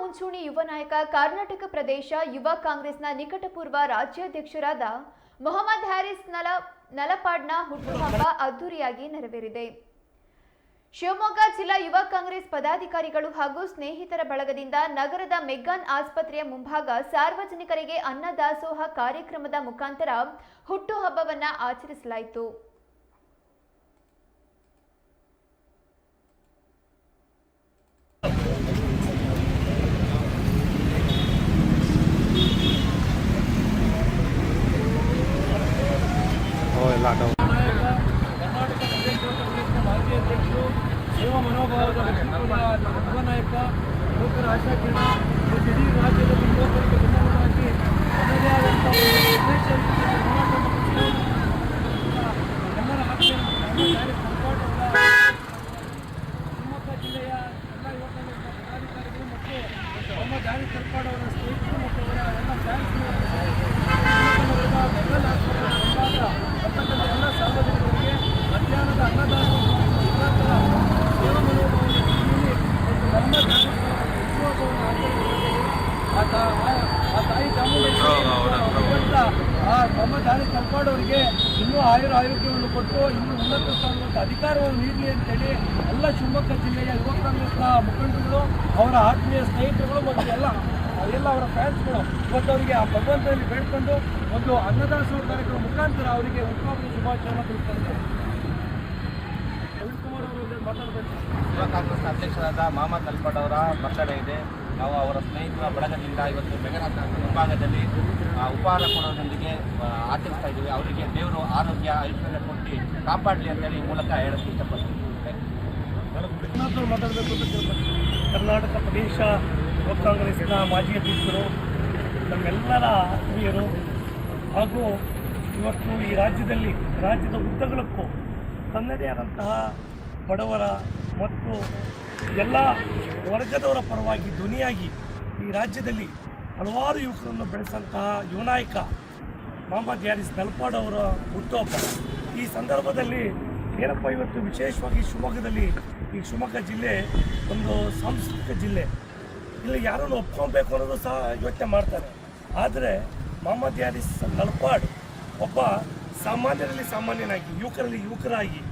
ಮುಂಚೂಣಿ ಯುವ ನಾಯಕ ಕರ್ನಾಟಕ ಪ್ರದೇಶ ಯುವ ಕಾಂಗ್ರೆಸ್ನ ನಿಕಟಪೂರ್ವ ರಾಜ್ಯಾಧ್ಯಕ್ಷರಾದ ಮೊಹಮ್ಮದ್ ಹ್ಯಾರಿಸ್ ನಲ ನಲಪಾಡ್ನ ಹುಟ್ಟುಹಬ್ಬ ಅದ್ದೂರಿಯಾಗಿ ನೆರವೇರಿದೆ. ಶಿವಮೊಗ್ಗ ಜಿಲ್ಲಾ ಯುವ ಕಾಂಗ್ರೆಸ್ ಪದಾಧಿಕಾರಿಗಳು ಹಾಗೂ ಸ್ನೇಹಿತರ ಬಳಗದಿಂದ ನಗರದ ಮೆಗ್ಗಾನ್ ಆಸ್ಪತ್ರೆಯ ಮುಂಭಾಗ ಸಾರ್ವಜನಿಕರಿಗೆ ಅನ್ನದಾಸೋಹ ಕಾರ್ಯಕ್ರಮದ ಮುಖಾಂತರ ಹುಟ್ಟುಹಬ್ಬವನ್ನು ಆಚರಿಸಲಾಯಿತು ಓ ಎಲ್ಲ ಆಟೋ ಕರ್ನಾಟಕ ಪ್ರದೇಶ ಕಾಂಗ್ರೆಸ್ನ ಮಾಜಿ ಅಧ್ಯಕ್ಷರು ಸೇವಾ ಮನೋಭಾವದ ವ್ಯಕ್ತಿತ್ವದ ಯುವ ನಾಯಕ ಯುವಕರ ಆಶಾಕಿರಣ ಮತ್ತು ಇಡೀ ರಾಜ್ಯದಲ್ಲಿ ಯುವಕರಿಗೆ ಬೆನ್ನೆಲುಬಾಗಿ ತನ್ನದೇ ಆದಂಥ ಒಂದು ವಿಶೇಷ ರೀತಿಯಲ್ಲಿ ಹೋರಾಟ ಮತ್ತು ಎಲ್ಲರ ಆತ್ಮೀಯ ನಮ್ಮ ಸಂಪಾಟ್ ಅವರ ಶಿವಮೊಗ್ಗ ಜಿಲ್ಲೆಯ ಎಲ್ಲ ಯುವ ಕಾಂಗ್ರೆಸ್ನ ಪದಾಧಿಕಾರಿಗಳು ಮತ್ತು ಮೊಹಮ್ಮದ್ ಜಾನಿ ಸರ್ಕಾಡ್ ಅವರ ಸ್ನೇಹಿತರು ಮತ್ತು ಅವರ ಎಲ್ಲ ಫ್ಯಾನ್ಸ್ಗಳು ಮೆಗಲ್ ಆಸ್ಪತ್ರೆ ಮುಂಭಾಗ ಬರ್ತಕ್ಕಂಥ ಎಲ್ಲ ಸಾರ್ವಜನಿಕರಿಗೆ ಮಧ್ಯಾಹ್ನದ ಅನ್ನದಾನ ಮುಖಾಂತರ ಸೇವಾ ಮನೋಭಾವವನ್ನು ನೀಡಿ ಒಂದು ಧರ್ಮ ಉತ್ಸವವನ್ನು ಆಚರಿಸಿದ್ದೇವೆ ಆ ತಾ- ಆ- ಆ ತಾಯಿ ಚಾಮುಂಡೇಶ್ವರಿ ಭಗವಂತ ಆ ದಾರಿ ತಲುಪಾಡೋರಿಗೆ ಇನ್ನೂ ಆಯುರ ಆರೋಗ್ಯವನ್ನು ಕೊಟ್ಟು ಇನ್ನೂ ಉನ್ನತ ಸ್ಥಾನದ ಅಧಿಕಾರವನ್ನು ನೀಡಲಿ ಅಂತೇಳಿ ಎಲ್ಲ ಶಿವಮೊಗ್ಗ ಜಿಲ್ಲೆಯ ಯುವ ಕಾಂಗ್ರೆಸ್ನ ಮುಖಂಡರುಗಳು, ಅವರ ಆತ್ಮೀಯ ಸ್ನೇಹಿತರುಗಳು ಮತ್ತು ಎಲ್ಲ ಎಲ್ಲ ಅವರ ಫ್ಯಾನ್ಸ್ಗಳು ಇವತ್ತು ಅವರಿಗೆ ಆ ಭಗವಂತನಲ್ಲಿ ಬೇಡ್ಕೊಂಡು ಒಂದು ಅನ್ನದಾಸೋಹ ಕಾರ್ಯಕ್ರಮ ಮುಖಾಂತರ ಅವರಿಗೆ ಉತ್ಪಾದನೆ ಶುಭಾಶಯವನ್ನು ತಿಳಿಸ್ತಾರೆ. ಕುಮಾರ್ ಅವರು ಯುವ ಕಾಂಗ್ರೆಸ್ನ ಅಧ್ಯಕ್ಷರಾದ ಮಾಮಾ ಅಲ್ಪಡ್ ಅವರ ಬರ್ತಡೇ ಇದೆ. ನಾವು ಅವರ ಸ್ನೇಹಿತರ ಬಳಗದಿಂದ ಇವತ್ತು ಬೆಂಗಳೂರಿನ ಮುಂಭಾಗದಲ್ಲಿ ಉಪಹಾರ ಕೊಡೋದೊಂದಿಗೆ ಆಚರಿಸ್ತಾ ಇದ್ದೀವಿ. ಅವರಿಗೆ ದೇವರು ಆರೋಗ್ಯ, ಐಶ್ವರ್ಯ ಕೊಟ್ಟು ಕಾಪಾಡಲಿ ಅಂತೇಳಿ ಈ ಮೂಲಕ ಹೇಳಕ್ಕೆ ಇಷ್ಟಪಡ್ತೀವಿ ಮಾತಾಡಬೇಕು ಅಂತ ಕರ್ನಾಟಕ ಪ್ರದೇಶ ಕಾಂಗ್ರೆಸ್ನ ಮಾಜಿ ಅಧ್ಯಕ್ಷರು, ನಮ್ಮೆಲ್ಲರ ಆತ್ಮೀಯರು ಹಾಗೂ ಇವತ್ತು ಈ ರಾಜ್ಯದಲ್ಲಿ, ರಾಜ್ಯದ ಉದ್ದಗಳಕ್ಕೂ ತನ್ನದೇ ಆದಂತಹ ಬಡವರ ಮತ್ತು ಎಲ್ಲ ವರ್ಗದವರ ಪರವಾಗಿ ಧ್ವನಿಯಾಗಿ ಈ ರಾಜ್ಯದಲ್ಲಿ ಹಲವಾರು ಯುವಕರನ್ನು ಬೆಳೆಸಂತಹ ಯುವನಾಯಕ ಮೊಹಮ್ಮದ್ ಯಾರಿಸ್ ನಲ್ಪಾಡ್ ಅವರ ಹುಟ್ಟುಹಬ್ಬ. ಈ ಸಂದರ್ಭದಲ್ಲಿ ಏನಪ್ಪ, ಇವತ್ತು ವಿಶೇಷವಾಗಿ ಶಿವಮೊಗ್ಗದಲ್ಲಿ ಈ ಶಿವಮೊಗ್ಗ ಜಿಲ್ಲೆ ಒಂದು ಸಾಂಸ್ಕೃತಿಕ ಜಿಲ್ಲೆ. ಇಲ್ಲಿ ಯಾರನ್ನು ಒಪ್ಕೊಬೇಕು ಅನ್ನೋದು ಸಹ ಯೋಚನೆ ಮಾಡ್ತಾರೆ. ಆದರೆ ಮೊಹಮ್ಮದ್ ಯಾರಿಸ್ ನಲ್ಪಾಡ್ ಒಬ್ಬ ಸಾಮಾನ್ಯರಲ್ಲಿ ಸಾಮಾನ್ಯನಾಗಿ, ಯುವಕರಲ್ಲಿ ಯುವಕರಾಗಿ,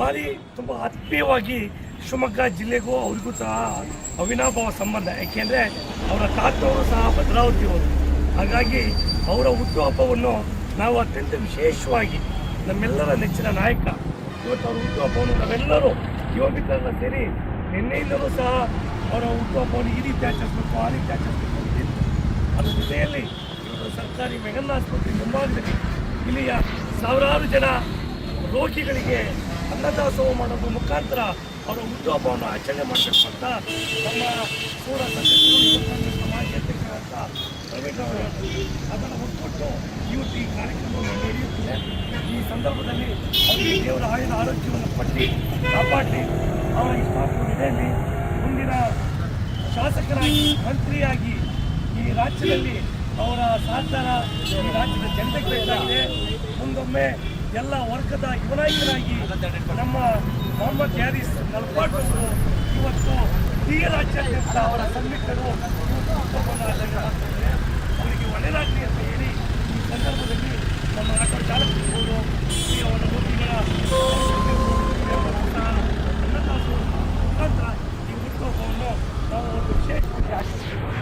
ಭಾರಿ ತುಂಬ ಆತ್ಮೀಯವಾಗಿ ಶಿವಮೊಗ್ಗ ಜಿಲ್ಲೆಗೂ ಅವರಿಗೂ ಸಹ ಅವಿನಾಭಾವ ಸಂಬಂಧ. ಯಾಕೆಂದರೆ ಅವರ ತಾತವರು ಸಹ ಭದ್ರಾವತಿಯವರು. ಹಾಗಾಗಿ ಅವರ ಹುಟ್ಟುಹಬ್ಬವನ್ನು ನಾವು ಅತ್ಯಂತ ವಿಶೇಷವಾಗಿ ನಮ್ಮೆಲ್ಲರ ನೆಚ್ಚಿನ ನಾಯಕ, ಇವತ್ತು ಅವರ ಹುಟ್ಟುಹಬ್ಬವನ್ನು ನಾವೆಲ್ಲರೂ ಯುವ ಮಿತ್ರರೆಲ್ಲ ಸೇರಿ ನಿನ್ನೆಯಿಂದಲೂ ಸಹ ಅವರ ಹುಟ್ಟುಹಬ್ಬವನ್ನು ಈ ರೀತಿ ಆಚರಿಸಬೇಕು, ಆ ರೀತಿ ಆಚರಿಸಬೇಕು ಅದರ ಜೊತೆಯಲ್ಲಿ ಇವತ್ತು ಸರ್ಕಾರಿ ಮೆಗನ್ ಆಸ್ಪತ್ರೆ ಮುಂಭಾಗದಲ್ಲಿ ಇಲ್ಲಿಯ ಸಾವಿರಾರು ಜನ ರೋಗಿಗಳಿಗೆ ಅನ್ನದಾಸೋಹ ಮಾಡೋದ್ರ ಮುಖಾಂತರ ಅವರ ಹುಟ್ಟುಹಬ್ಬವನ್ನು ಆಚರಣೆ ಮಾಡಬೇಕು ಅಂತ ನಮ್ಮ ಪೂರ ಸದಸ್ಯರು ಯುವ ಕಾಂಗ್ರೆಸ್ನ ಮಾಜಿ ಅಧ್ಯಕ್ಷರಾದ ಪ್ರವೀಣ್ ಅವರು ಹೇಳಿದ್ರು. ಅದನ್ನು ಒಟ್ಕೊಟ್ಟು ಇವತ್ತು ಈ ಕಾರ್ಯಕ್ರಮವನ್ನು ನಡೆಯುತ್ತಿದೆ ಈ ಸಂದರ್ಭದಲ್ಲಿ ಅವರಿಗೆ ದೇವರ ಆಯುಧ ಆರೋಗ್ಯವನ್ನು ಪಟ್ಟಿ ಕಾಪಾಡಿ ಅವರ ಇಷ್ಟಾಪೂರ್ಣದಲ್ಲಿ ಮುಂದಿನ ಶಾಸಕರಾಗಿ, ಮಂತ್ರಿಯಾಗಿ ಈ ರಾಜ್ಯದಲ್ಲಿ ಅವರ ಸಹಕಾರ ಈ ರಾಜ್ಯದ ಜನತೆಗೆ ಬೇಕಾಗಿದೆ ಮುಂದೊಮ್ಮೆ ಎಲ್ಲ ವರ್ಗದ ಯುವನಾಯಕರಾಗಿ ನಮ್ಮ ಮೊಹಮ್ಮದ್ ಹ್ಯಾರಿಸ್ ನಲ್ಪಾಟ್ರು ಇವತ್ತು ಹಿರಿಯ ರಾಜ್ಯಾದ್ಯಂತ ಅವರ ಹುಟ್ಟುಹಬ್ಬವನ್ನು ಅವರಿಗೆ ಒಳ್ಳೆಯದಾಗಲಿ ಅಂತ ಹೇಳಿ ಈ ಸಂದರ್ಭದಲ್ಲಿ ನಮ್ಮ ಆಟೋ ಚಾಲಕರು ಈ ಅವರ ರೋಗಿಗಳ ಮುಖಾಂತರ ಈ ಹುಟ್ಟುಹಬ್ಬವನ್ನು ನಾವು ಒಂದು ವಿಶೇಷವಾಗಿ ಆಚರಿಸ್ತೀವಿ